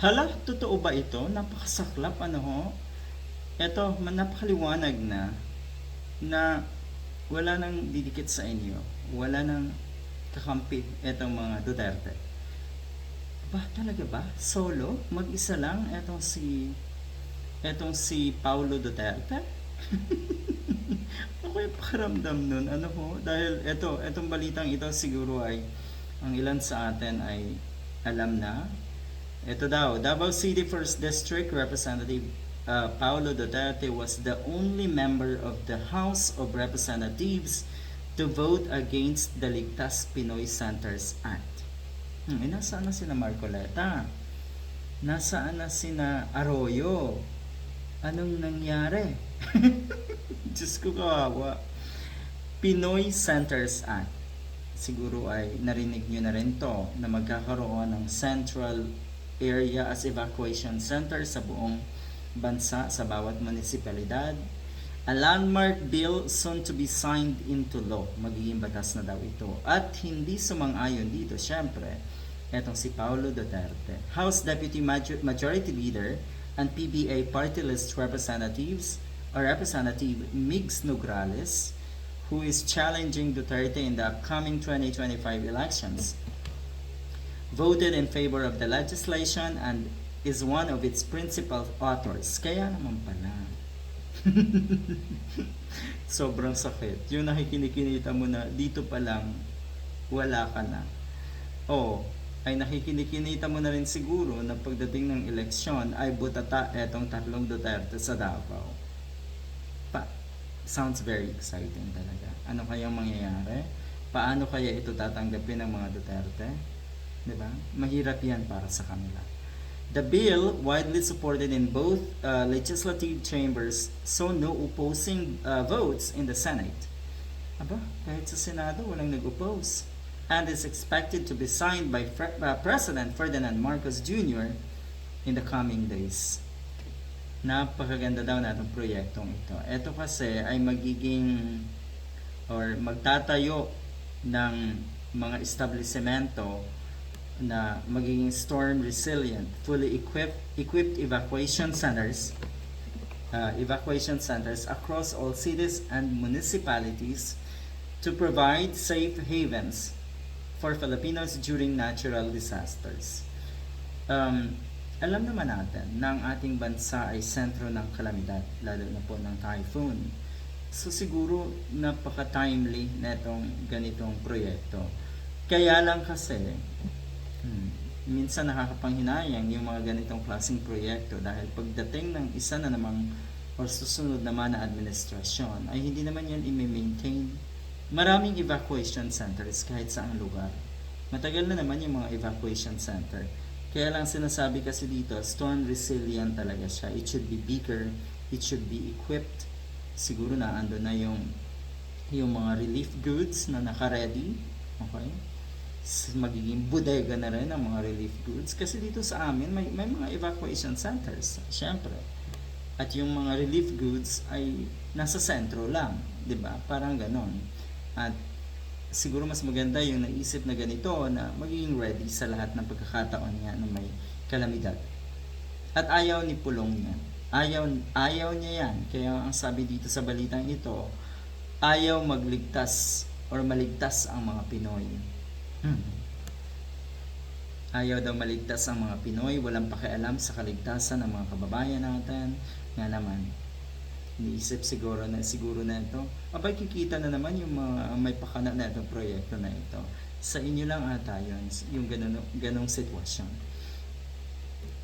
Hala, totoo ba ito? Napakasaklap, ano ho? Ito, napakaliwanag na na wala nang didikit sa inyo. Wala nang kakampi itong mga Duterte. Ba, talaga ba? Solo? Mag-isa lang etong si etong si Paulo Duterte? kaya pakiramdam nun? Ano ho? Dahil eto, etong balitang ito siguro ay ang ilan sa atin ay alam na. Ito daw, Davao City 1st District Representative uh, Paulo Duterte was the only member of the House of Representatives to vote against the Ligtas Pinoy Centers Act. Hmm, eh, nasaan na sina Marcoleta? Nasaan na sina Arroyo? Anong nangyari? Diyos ko kawawa. Pinoy Centers Act. Siguro ay narinig nyo na rin to na magkakaroon ng central area as evacuation center sa buong bansa sa bawat munisipalidad. A landmark bill soon to be signed into law. Magiging batas na daw ito. At hindi sumang-ayon dito, syempre, etong si Paulo Duterte. House Deputy Major- Majority Leader and PBA Party List Representatives or Representative Migs Nograles, who is challenging Duterte in the upcoming 2025 elections, voted in favor of the legislation and is one of its principal authors. Kaya naman pala. Sobrang sakit. Yung nakikinikinita mo na dito pa lang, wala ka na. O, ay nakikinikinita mo na rin siguro na pagdating ng eleksyon ay butata etong tatlong Duterte sa Davao. Pa, sounds very exciting talaga. Ano kayang mangyayari? Paano kaya ito tatanggapin ng mga Duterte? 'Di ba? Mahirap 'yan para sa kanila. The bill, widely supported in both uh, legislative chambers, saw no opposing uh, votes in the Senate. Aba, kahit sa Senado, walang nag-oppose. And is expected to be signed by Fre- uh, President Ferdinand Marcos Jr. in the coming days. Napakaganda daw na itong proyektong ito. Ito kasi ay magiging or magtatayo ng mga establishmento na magiging storm resilient, fully equipped equipped evacuation centers uh, evacuation centers across all cities and municipalities to provide safe havens for Filipinos during natural disasters. Um, alam naman natin na ang ating bansa ay sentro ng kalamidad, lalo na po ng typhoon. So siguro napaka-timely na itong ganitong proyekto. Kaya lang kasi, minsan nakakapanghinayang yung mga ganitong klaseng proyekto dahil pagdating ng isa na namang or susunod naman na administrasyon ay hindi naman yan i-maintain. Maraming evacuation centers kahit saang lugar. Matagal na naman yung mga evacuation center. Kaya lang sinasabi kasi dito, storm resilient talaga siya. It should be bigger, it should be equipped. Siguro na ando na yung yung mga relief goods na naka-ready. Okay? Magiging bodega na rin ang mga relief goods. Kasi dito sa amin may, may mga evacuation centers syempre. At yung mga relief goods ay nasa sentro lang 'di ba? Parang ganon. At siguro mas maganda yung naisip na ganito na magiging ready sa lahat ng pagkakataon niya na may kalamidad. At ayaw ni Pulong yan ayaw, ayaw niya yan. Kaya ang sabi dito sa balitang ito ayaw magligtas or maligtas ang mga Pinoy Hmm. Ayaw daw maligtas ang mga Pinoy, walang pakialam sa kaligtasan ng mga kababayan natin. Nga naman, iniisip siguro na siguro na ito. Abay kikita na naman yung mga may pakana na itong proyekto na ito. Sa inyo lang ata yun, yung ganun, ganong sitwasyon.